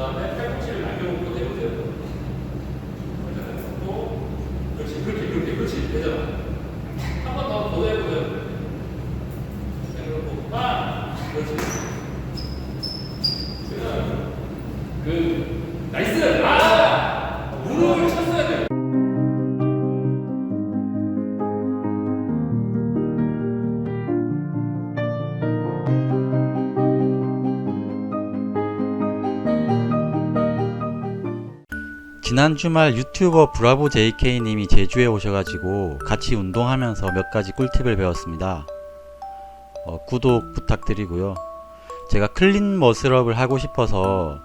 다 지난 주말 유튜버 브라보 JK님이 제주에 오셔가지고 같이 운동하면서 몇 가지 꿀팁을 배웠습니다. 어, 구독 부탁드리고요. 제가 클린 머슬업을 하고 싶어서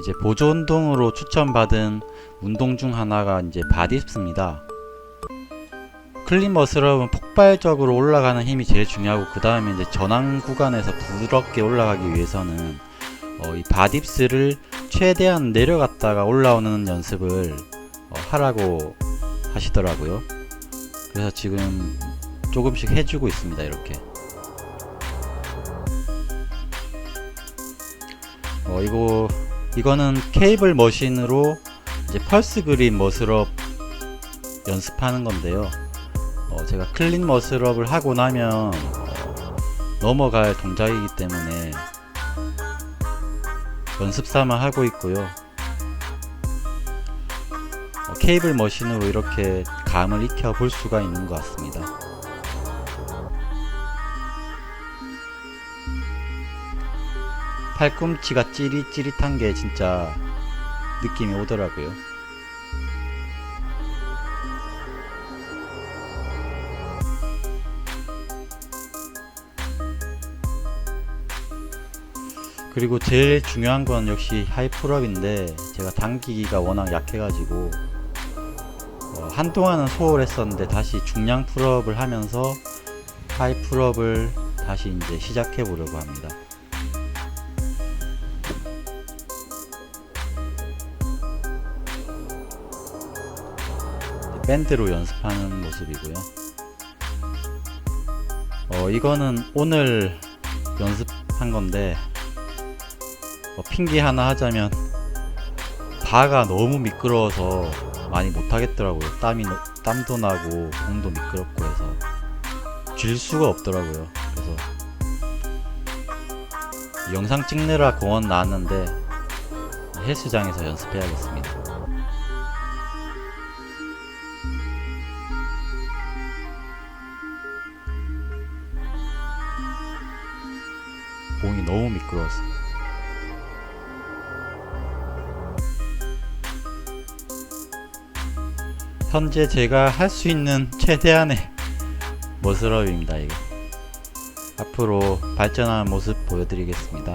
이제 보조 운동으로 추천받은 운동 중 하나가 이제 바디스입니다. 클린 머슬업은 폭발적으로 올라가는 힘이 제일 중요하고 그 다음에 이제 전환 구간에서 부드럽게 올라가기 위해서는 어, 이 바딥스를 최대한 내려갔다가 올라오는 연습을 어, 하라고 하시더라고요. 그래서 지금 조금씩 해주고 있습니다. 이렇게. 어, 이거 이거는 케이블 머신으로 이제 펄스 그린 머슬업 연습하는 건데요. 어, 제가 클린 머슬업을 하고 나면 어, 넘어갈 동작이기 때문에 연습 삼아 하고 있고요. 어, 케이블 머신으로 이렇게 감을 익혀 볼 수가 있는 것 같습니다. 팔꿈치가 찌릿찌릿한 게 진짜 느낌이 오더라고요. 그리고 제일 중요한 건 역시 하이프럽인데 제가 당기기가 워낙 약해가지고 어, 한동안은 소홀했었는데 다시 중량 풀업을 하면서 하이프럽을 다시 이제 시작해 보려고 합니다. 밴드로 연습하는 모습이고요. 어, 이거는 오늘 연습한 건데 어, 핑계 하나 하자면 바가 너무 미끄러워서 많이 못 하겠더라고요. 땀이 너- 땀도 나고 공도 미끄럽고 해서 쥘 수가 없더라고요. 그래서 영상 찍느라 공원 나왔는데 헬스장에서 연습해야겠습니다. 공이 너무 미끄러웠어. 현재 제가 할 수 있는 최대한의. 이거 앞으로 발전하는 모습 보여드리겠습니다.